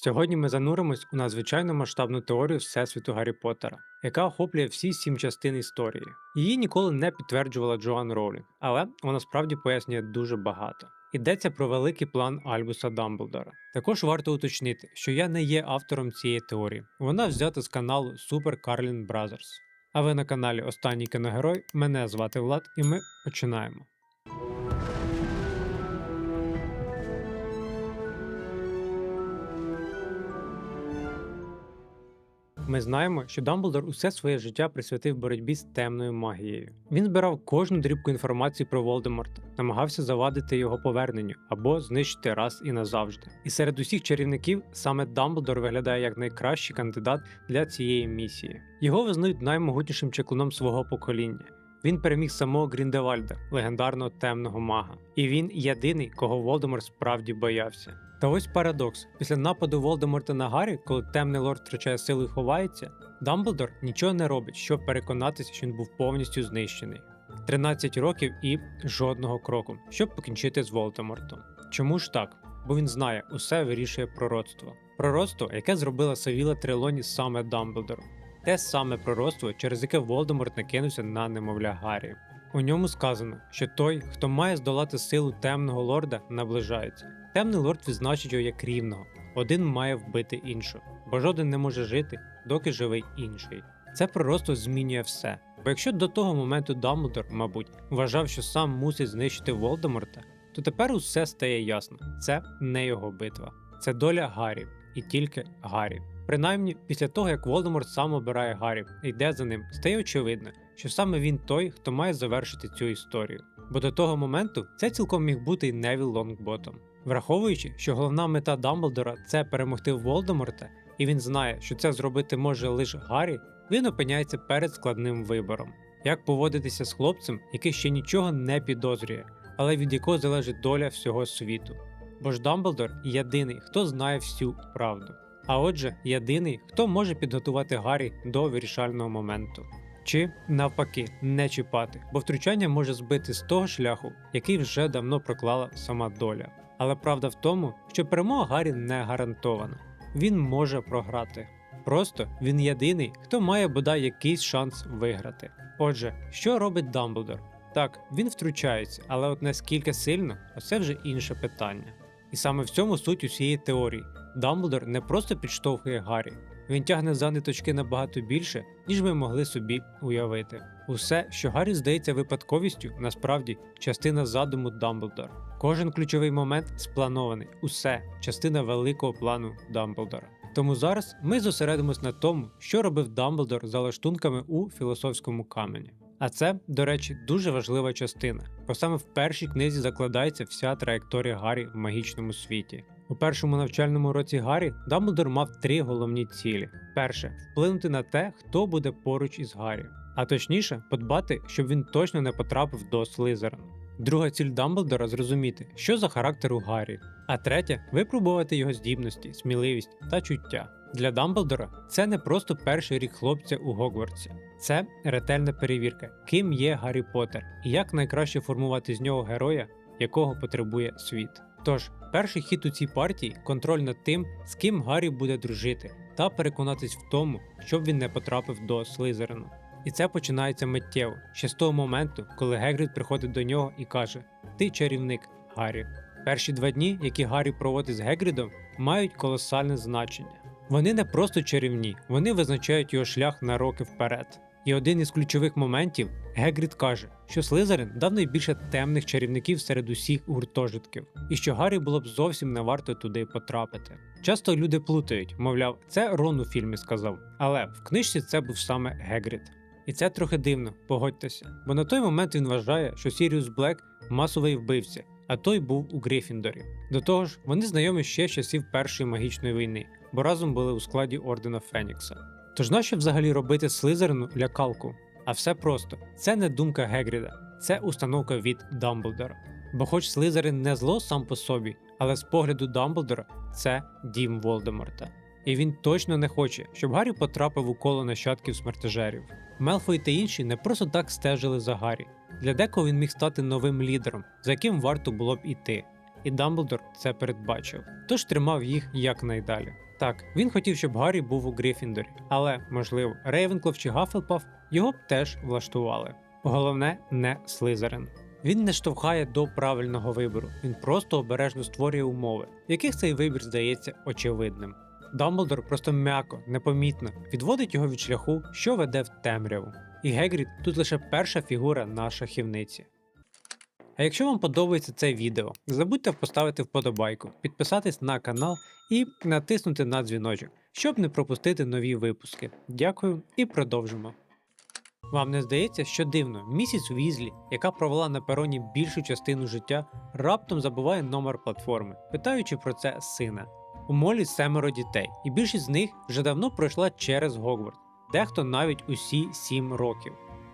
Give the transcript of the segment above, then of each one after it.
Сьогодні ми зануримось у надзвичайно масштабну теорію Всесвіту Гаррі Поттера, яка охоплює всі сім частин історії. Її ніколи не підтверджувала Джоан Роулінг, але вона справді пояснює дуже багато. Йдеться про великий план Альбуса Дамблдора. Також варто уточнити, що я не є автором цієї теорії. Вона взята з каналу Super Carlin Brothers. А ви на каналі Останній кіногерой. Мене звати Влад, і ми починаємо. Ми знаємо, що Дамблдор усе своє життя присвятив боротьбі з темною магією. Він збирав кожну дрібку інформації про Волдеморта, намагався завадити його поверненню або знищити раз і назавжди. І серед усіх чарівників саме Дамблдор виглядає як найкращий кандидат для цієї місії. Його визнають наймогутнішим чеклуном свого покоління. Він переміг самого Гріндевальда, легендарного темного мага, і він єдиний, кого Волдемор справді боявся. Та ось парадокс: після нападу Волдеморта на Гаррі, коли темний лорд втрачає силу і ховається, Дамблдор нічого не робить, щоб переконатися, що він був повністю знищений. 13 років і жодного кроку, щоб покінчити з Волдемортом. Чому ж так? Бо він знає, усе вирішує пророцтво. Пророцтво, яке зробила Савіла Трелоні саме Дамблдору. Те саме пророцтво, через яке Волдеморт накинувся на немовля Гаррі. У ньому сказано, що той, хто має здолати силу темного лорда, наближається. Темний лорд відзначить його як рівного. Один має вбити іншого, бо жоден не може жити, доки живий інший. Це пророцтво змінює все. Бо якщо до того моменту Дамблдор, мабуть, вважав, що сам мусить знищити Волдеморта, то тепер усе стає ясно: це не його битва, це доля Гаррі, і тільки Гаррі. Принаймні, після того як Волдеморт сам обирає Гаррі і йде за ним, стає очевидно, що саме він той, хто має завершити цю історію. Бо до того моменту це цілком міг бути і Невіл Лонгботом. Враховуючи, що головна мета Дамблдора це перемогти Волдеморта, і він знає, що це зробити може лише Гаррі, він опиняється перед складним вибором: як поводитися з хлопцем, який ще нічого не підозрює, але від якого залежить доля всього світу. Бо ж Дамблдор єдиний, хто знає всю правду. А отже, єдиний, хто може підготувати Гаррі до вирішального моменту. Чи навпаки не чіпати, бо втручання може збити з того шляху, який вже давно проклала сама доля. Але правда в тому, що перемога Гаррі не гарантована. Він може програти. Просто він єдиний, хто має бодай якийсь шанс виграти. Отже, що робить Дамблдор? Так, він втручається, але от наскільки сильно, оце вже інше питання. І саме в цьому суть усієї теорії. Дамблдор не просто підштовхує Гаррі, він тягне за ниточки набагато більше, ніж ми могли собі уявити. Усе, що Гаррі здається випадковістю, насправді частина задуму Дамблдора. Кожен ключовий момент спланований, усе частина великого плану Дамблдора. Тому зараз ми зосередимось на тому, що робив Дамблдор за лаштунками у філософському камені. А це, до речі, дуже важлива частина, бо саме в першій книзі закладається вся траєкторія Гаррі в магічному світі. У першому навчальному році Гаррі Дамблдор мав три головні цілі: перше вплинути на те, хто буде поруч із Гаррі, а точніше, подбати, щоб він точно не потрапив до Слизерину. Друга ціль Дамблдора зрозуміти, що за характер у Гаррі. А третя випробувати його здібності, сміливість та чуття. Для Дамблдора це не просто перший рік хлопця у Гогвартсі, це ретельна перевірка, ким є Гаррі Поттер і як найкраще формувати з нього героя, якого потребує світ. Тож, перший хід у цій партії контроль над тим, з ким Гаррі буде дружити, та переконатись в тому, щоб він не потрапив до Слизерину. І це починається миттєво, ще з того моменту, коли Гегрід приходить до нього і каже: Ти чарівник, Гаррі. Перші два дні, які Гаррі проводить з Гегрідом, мають колосальне значення. Вони не просто чарівні, вони визначають його шлях на роки вперед. І один із ключових моментів Гегрід каже, що Слизерин дав найбільше темних чарівників серед усіх гуртожитків, і що Гаррі було б зовсім не варто туди потрапити. Часто люди плутають, мовляв, це Рон у фільмі сказав, але в книжці це був саме Гегрід. І це трохи дивно, погодьтеся, бо на той момент він вважає, що Сіріус Блек масовий вбивця, а той був у Грифіндорі. До того ж, вони знайомі ще з часів Першої магічної війни, бо разом були у складі Ордена Фенікса. Тож нащо взагалі робити Слизерину лякалку? А все просто: це не думка Гегріда, це установка від Дамблдора. Бо хоч Слизерин не зло сам по собі, але з погляду Дамблдора це дім Волдеморта. І він точно не хоче, щоб Гаррі потрапив у коло нащадків смертежерів. Мелфой та інші не просто так стежили за Гаррі. Для декого він міг стати новим лідером, за яким варто було б іти. І Дамблдор це передбачив, тож тримав їх якнайдалі. Так, він хотів, щоб Гаррі був у Грифіндорі, але, можливо, Рейвенклов чи Гаффлпаф його б теж влаштували. Головне, не Слизерин. Він не штовхає до правильного вибору, він просто обережно створює умови, в яких цей вибір здається очевидним. Дамблдор просто м'яко, непомітно відводить його від шляху, що веде в темряву. І Гегрід тут лише перша фігура на шахівниці. А якщо вам подобається це відео, не забудьте поставити вподобайку, підписатись на канал і натиснути на дзвіночок, щоб не пропустити нові випуски. Дякую і продовжимо. Вам не здається, що дивно, місіс Візлі, яка провела на пероні більшу частину життя, раптом забуває номер платформи, питаючи про це сина. У Молі семеро дітей, і більшість з них вже давно пройшла через Гогвард, дехто навіть усі сім років.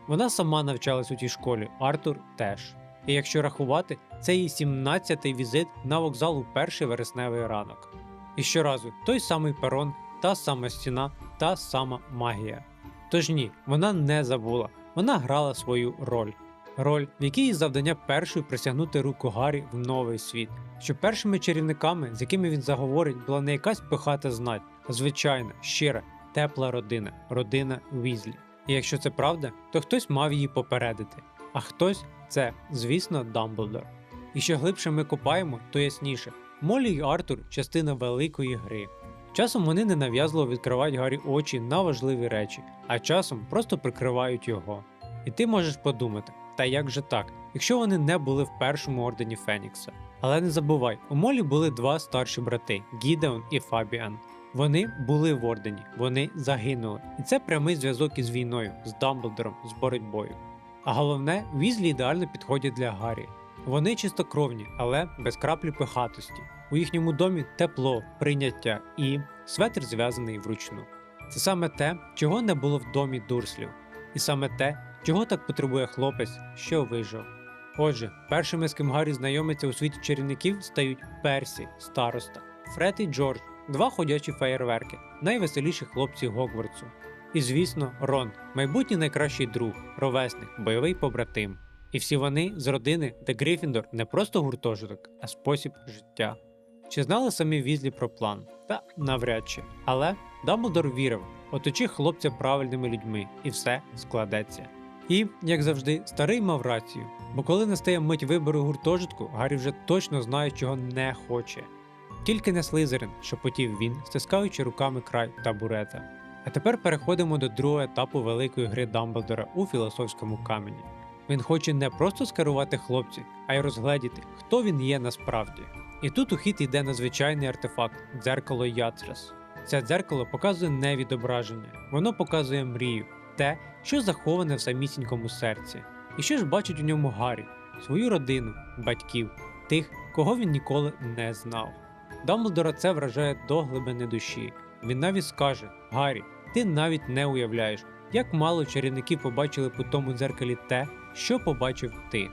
Вона сама навчалась у тій школі, Артур теж. І якщо рахувати, це її 17-й візит на вокзал у перший вересневий ранок. І щоразу той самий перон, та сама стіна, та сама магія. Тож ні, вона не забула, вона грала свою роль. Роль, в якій завдання першою присягнути руку Гаррі в новий світ, що першими чарівниками, з якими він заговорить, була не якась пихата знать, а звичайна, щира, тепла родина, родина Візлі. І якщо це правда, то хтось мав її попередити, а хтось це, звісно, Дамблдор. І що глибше ми копаємо, то ясніше. Молі й Артур частина великої гри. Часом вони ненав'язливо відкривають Гаррі очі на важливі речі, а часом просто прикривають його. І ти можеш подумати, та як же так, якщо вони не були в першому ордені Фенікса. Але не забувай, у Молі були два старші брати Гідеон і Фабіан. Вони були в ордені, вони загинули. І це прямий зв'язок із війною, з Дамблдором, з боротьбою. А головне, візлі ідеально підходять для Гаррі. Вони чистокровні, але без краплі пихатості. У їхньому домі тепло, прийняття і светр зв'язаний вручну. Це саме те, чого не було в домі Дурслів, і саме те, чого так потребує хлопець, що вижив. Отже, першими, з ким Гаррі знайомиться у світі чарівників, стають Персі, староста, Фред і Джордж, два ходячі феєрверки, найвеселіші хлопці Гогвартсу. І, звісно, Рон, майбутній найкращий друг, ровесник, бойовий побратим. І всі вони з родини, де Грифіндор не просто гуртожиток, а спосіб життя. Чи знали самі Візлі про план? Та навряд чи. Але Дамблдор вірив, оточи хлопця правильними людьми, і все складеться. І, як завжди, старий мав рацію, бо коли настає мить вибору гуртожитку, Гаррі вже точно знає, чого не хоче. Тільки не Слизерин, шепотів він, стискаючи руками край табурета. А тепер переходимо до другого етапу великої гри Дамблдора у філософському камені. Він хоче не просто скерувати хлопців, а й розгледіти, хто він є насправді. І тут у хід йде надзвичайний артефакт дзеркало Яцрес. Це дзеркало показує не відображення, воно показує мрію, те, що заховане в самісінькому серці. І що ж бачить у ньому Гаррі, свою родину, батьків, тих, кого він ніколи не знав. Дамблдора це вражає до глибини душі. Він навіть скаже: Гаррі, ти навіть не уявляєш, як мало чарівників побачили по тому дзеркалі те, що побачив ти.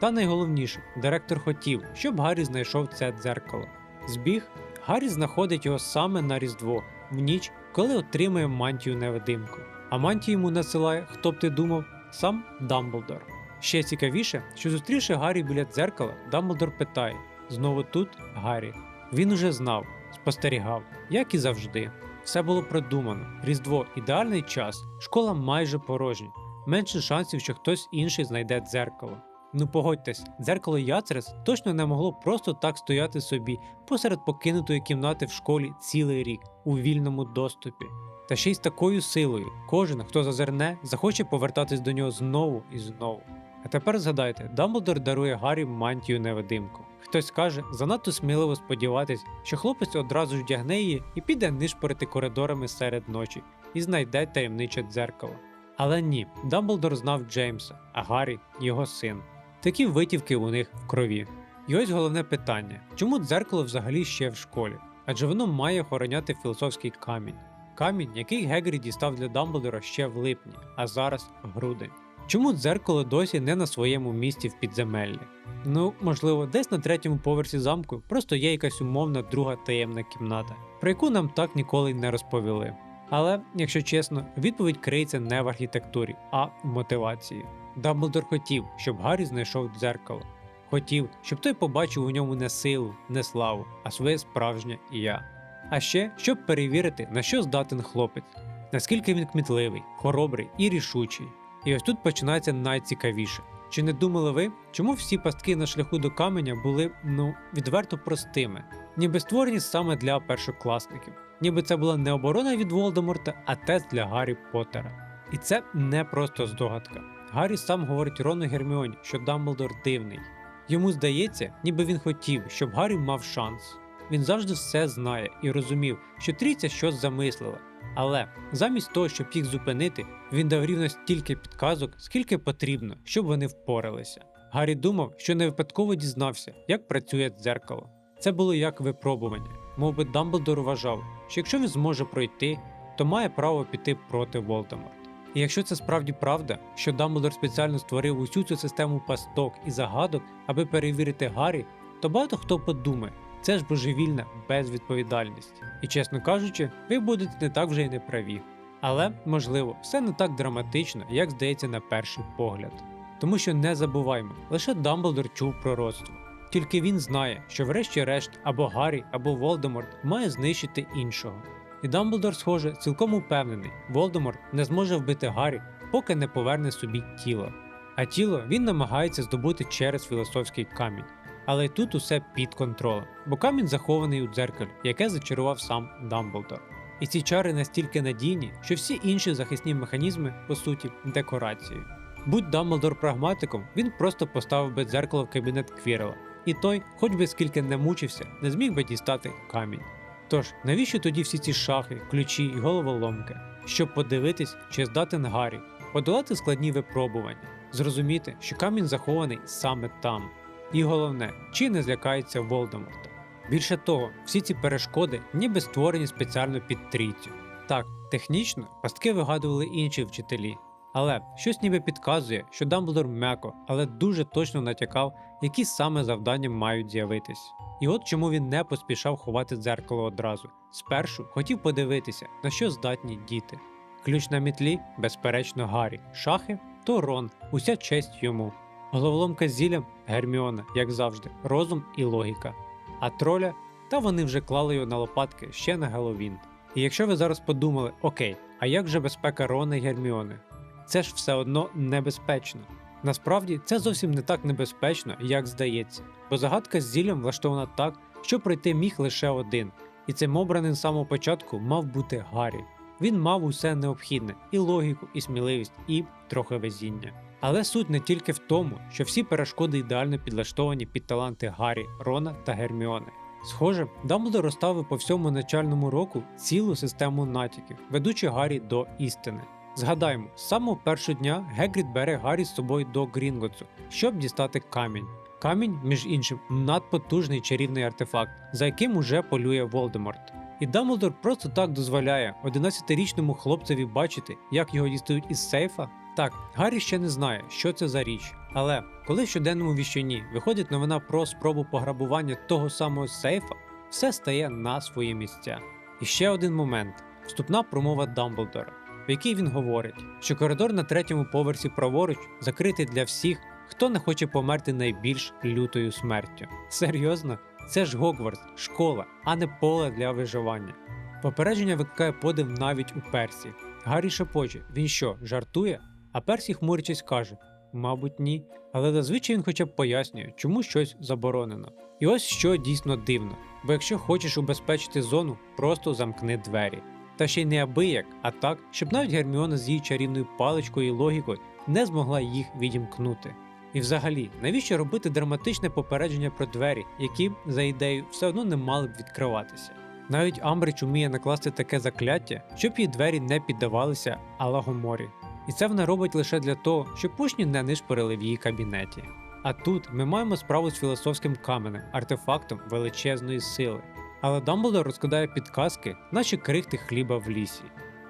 Та найголовніше, директор хотів, щоб Гаррі знайшов це дзеркало. Збіг, Гаррі знаходить його саме на Різдво, в ніч, коли отримує мантію невидимку. А мантію йому насилає, хто б ти думав, сам Дамблдор. Ще цікавіше, що зустрівши Гаррі біля дзеркала, Дамблдор питає: знову тут Гаррі. Він уже знав, спостерігав, як і завжди. Все було продумано. Різдво ідеальний час, школа майже порожня. Менше шансів, що хтось інший знайде дзеркало. Ну погодьтесь, дзеркало Яцерес точно не могло просто так стояти собі посеред покинутої кімнати в школі цілий рік у вільному доступі. Та ще й з такою силою, кожен, хто зазирне, захоче повертатись до нього знову і знову. А тепер згадайте, Дамблдор дарує Гаррі мантію невидимку. Хтось каже, занадто сміливо сподіватись, що хлопець одразу ж вдягне її і піде нишпорити коридорами серед ночі і знайде таємниче дзеркало. Але ні, Дамблдор знав Джеймса, а Гаррі його син. Такі витівки у них в крові. І ось головне питання: чому дзеркало взагалі ще в школі? Адже воно має охороняти філософський камінь. Камінь, який Гегрі дістав для Дамблдора ще в липні, а зараз грудень. Чому дзеркало досі не на своєму місці в підземеллі? Ну, можливо, десь на третьому поверсі замку просто є якась умовна друга таємна кімната, про яку нам так ніколи не розповіли. Але, якщо чесно, відповідь криється не в архітектурі, а в мотивації. Дамблдор хотів, щоб Гаррі знайшов дзеркало. Хотів, щоб той побачив у ньому не силу, не славу, а своє справжнє я. А ще щоб перевірити, на що здатен хлопець, наскільки він кмітливий, хоробрий і рішучий. І ось тут починається найцікавіше. Чи не думали ви, чому всі пастки на шляху до каменя були ну відверто простими, ніби створені саме для першокласників, ніби це була не оборона від Волдеморта, а тест для Гаррі Поттера. І це не просто здогадка. Гаррі сам говорить Рону Герміоні, що Дамблдор дивний. Йому здається, ніби він хотів, щоб Гаррі мав шанс. Він завжди все знає і розумів, що трійця щось замислила. Але замість того, щоб їх зупинити, він дав рівно стільки підказок, скільки потрібно, щоб вони впоралися. Гаррі думав, що не випадково дізнався, як працює дзеркало. Це було як випробування. Мов би Дамблдор вважав, що якщо він зможе пройти, то має право піти проти Волдеморта. І якщо це справді правда, що Дамблдор спеціально створив усю цю систему пасток і загадок, аби перевірити Гаррі, то багато хто подумає, це ж божевільна безвідповідальність. І чесно кажучи, ви будете не так вже й не праві. Але, можливо, все не так драматично, як здається на перший погляд. Тому що не забуваймо, лише Дамблдор чув пророцтво. Тільки він знає, що врешті-решт або Гаррі, або Волдеморт має знищити іншого. І Дамблдор, схоже, цілком упевнений, Волдеморт не зможе вбити Гаррі, поки не поверне собі тіло. А тіло він намагається здобути через філософський камінь. Але тут усе під контролем, бо камінь захований у дзеркалі, яке зачарував сам Дамблдор. І ці чари настільки надійні, що всі інші захисні механізми, по суті, декорації. Будь Дамблдор прагматиком, він просто поставив би дзеркало в кабінет Квірела, і той, хоч би скільки не мучився, не зміг би дістати камінь. Тож, навіщо тоді всі ці шахи, ключі і головоломки? Щоб подивитись, чи здатен Гаррі, подолати складні випробування, зрозуміти, що камінь захований саме там. І головне, чи не злякається Волдеморта. Більше того, всі ці перешкоди ніби створені спеціально під трійцю. Так, технічно пастки вигадували інші вчителі, але щось ніби підказує, що Дамблдор м'яко, але дуже точно натякав, які саме завдання мають з'явитись. І от чому він не поспішав ховати дзеркало одразу. Спершу хотів подивитися, на що здатні діти. Ключ на мітлі, безперечно, Гаррі, шахи то Рон, уся честь йому. Головоломка з Герміона, як завжди, розум і логіка. А троля, та вони вже клали його на лопатки ще на Геловін. І якщо ви зараз подумали, окей, а як же безпека Рона і Герміони? Це ж все одно небезпечно. Насправді це зовсім не так небезпечно, як здається, бо загадка з зіллям влаштована так, що пройти міг лише один, і цим обраним з самого початку мав бути Гаррі. Він мав усе необхідне і логіку, і сміливість, і трохи везіння. Але суть не тільки в тому, що всі перешкоди ідеально підлаштовані під таланти Гаррі, Рона та Герміони. Схоже, Дамблдор розставив по всьому начальному року цілу систему натяків, ведучи Гаррі до істини. Згадаймо, з самого першого дня Гегрід бере Гаррі з собою до Грінготсу, щоб дістати камінь. Камінь, між іншим, надпотужний чарівний артефакт, за яким уже полює Волдеморт. І Дамблдор просто так дозволяє 11-річному хлопцеві бачити, як його дістають із сейфа. Так, Гаррі ще не знає, що це за річ, але коли в щоденному віщині виходить новина про спробу пограбування того самого сейфа, все стає на свої місця. І ще один момент: вступна промова Дамблдора, в якій він говорить, що коридор на третьому поверсі праворуч закритий для всіх, хто не хоче померти найбільш лютою смертю. Серйозно, це ж Гогвартс, школа, а не поле для виживання. Попередження викликає подив навіть у Персі. Гаррі шепоче, він що, жартує? А Персі хмурячись каже: Мабуть, ні. Але зазвичай він хоча б пояснює, чому щось заборонено. І ось що дійсно дивно, бо якщо хочеш убезпечити зону, просто замкни двері. Та ще й не абияк, а так, щоб навіть Герміона з її чарівною паличкою і логікою не змогла їх відімкнути. І взагалі, навіщо робити драматичне попередження про двері, які, за ідеєю, все одно не мали б відкриватися? Навіть Амбридж уміє накласти таке закляття, щоб її двері не піддавалися Алагоморі. І це вона робить лише для того, щоб учні не нишпорили в її кабінеті. А тут ми маємо справу з філософським каменем, артефактом величезної сили. Але Дамблдор розкладає підказки, наче крихти хліба в лісі.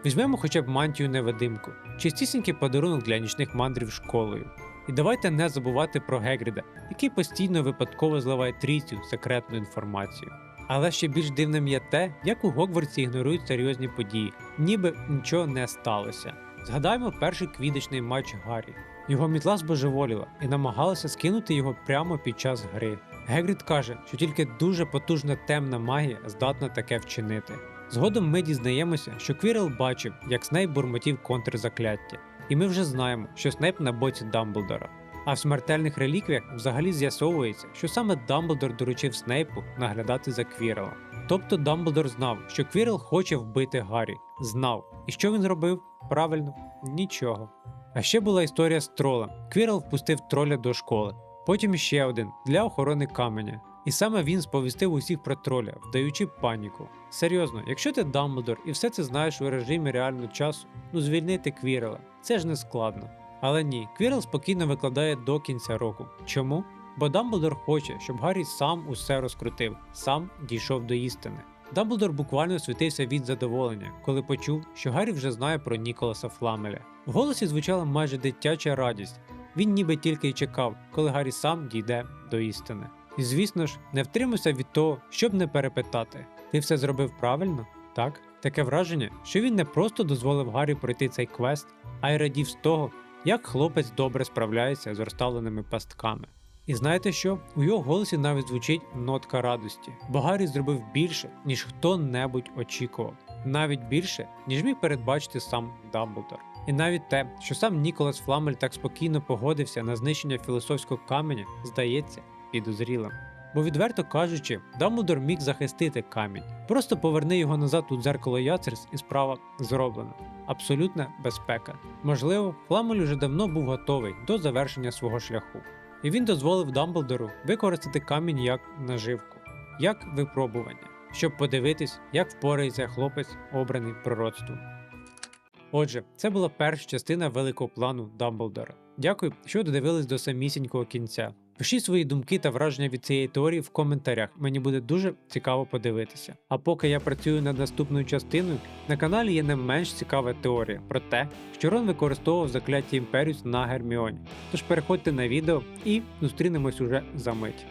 Візьмемо хоча б мантію невидимку, чистісінький подарунок для нічних мандрів школою. І давайте не забувати про Гегріда, який постійно випадково зливає трійцю секретну інформацію. Але ще більш дивним є те, як у Гогвартсі ігнорують серйозні події, ніби нічого не сталося. Згадаймо перший квідочний матч Гаррі. Його мітла збожеволіла і намагалася скинути його прямо під час гри. Гегрід каже, що тільки дуже потужна темна магія здатна таке вчинити. Згодом ми дізнаємося, що Квірел бачив, як Снейп бурмотів контрзакляття, і ми вже знаємо, що Снейп на боці Дамблдора. А в смертельних реліквіях взагалі з'ясовується, що саме Дамблдор доручив Снейпу наглядати за Квірелом. Тобто Дамблдор знав, що Квірел хоче вбити Гаррі. Знав. І що він зробив? Правильно, нічого. А ще була історія з тролем. Квірел впустив троля до школи. Потім ще один для охорони каменя. І саме він сповістив усіх про троля, вдаючи паніку. Серйозно, якщо ти Дамблдор і все це знаєш у режимі реального часу, ну звільнити Квірела. Це ж не складно. Але ні, Квірел спокійно викладає до кінця року. Чому? Бо Дамблдор хоче, щоб Гаррі сам усе розкрутив, сам дійшов до істини. Дамблдор буквально світився від задоволення, коли почув, що Гаррі вже знає про Ніколаса Фламеля. В голосі звучала майже дитяча радість. Він ніби тільки й чекав, коли Гаррі сам дійде до істини. І звісно ж, не втримався від того, щоб не перепитати: ти все зробив правильно? Так? Таке враження, що він не просто дозволив Гаррі пройти цей квест, а й радів з того, як хлопець добре справляється з розставленими пастками. І знаєте що? У його голосі навіть звучить нотка радості, бо Гаррі зробив більше, ніж хто-небудь очікував, навіть більше, ніж міг передбачити сам Дамблдор. І навіть те, що сам Ніколас Фламель так спокійно погодився на знищення філософського каменя, здається підозрілим. Бо, відверто кажучи, Дамблдор міг захистити камінь. Просто поверни його назад у дзеркало Яцерс і справа зроблена. Абсолютна безпека. Можливо, Фламель уже давно був готовий до завершення свого шляху. І він дозволив Дамблдору використати камінь як наживку, як випробування, щоб подивитись, як впорається хлопець, обраний пророцтвом. Отже, це була перша частина великого плану Дамблдора. Дякую, що додивились до самісінького кінця. Пишіть свої думки та враження від цієї теорії в коментарях. Мені буде дуже цікаво подивитися. А поки я працюю над наступною частиною, на каналі є не менш цікава теорія про те, що Рон використовував закляття Імперіус на Герміоні. Тож переходьте на відео і зустрінемось уже за мить.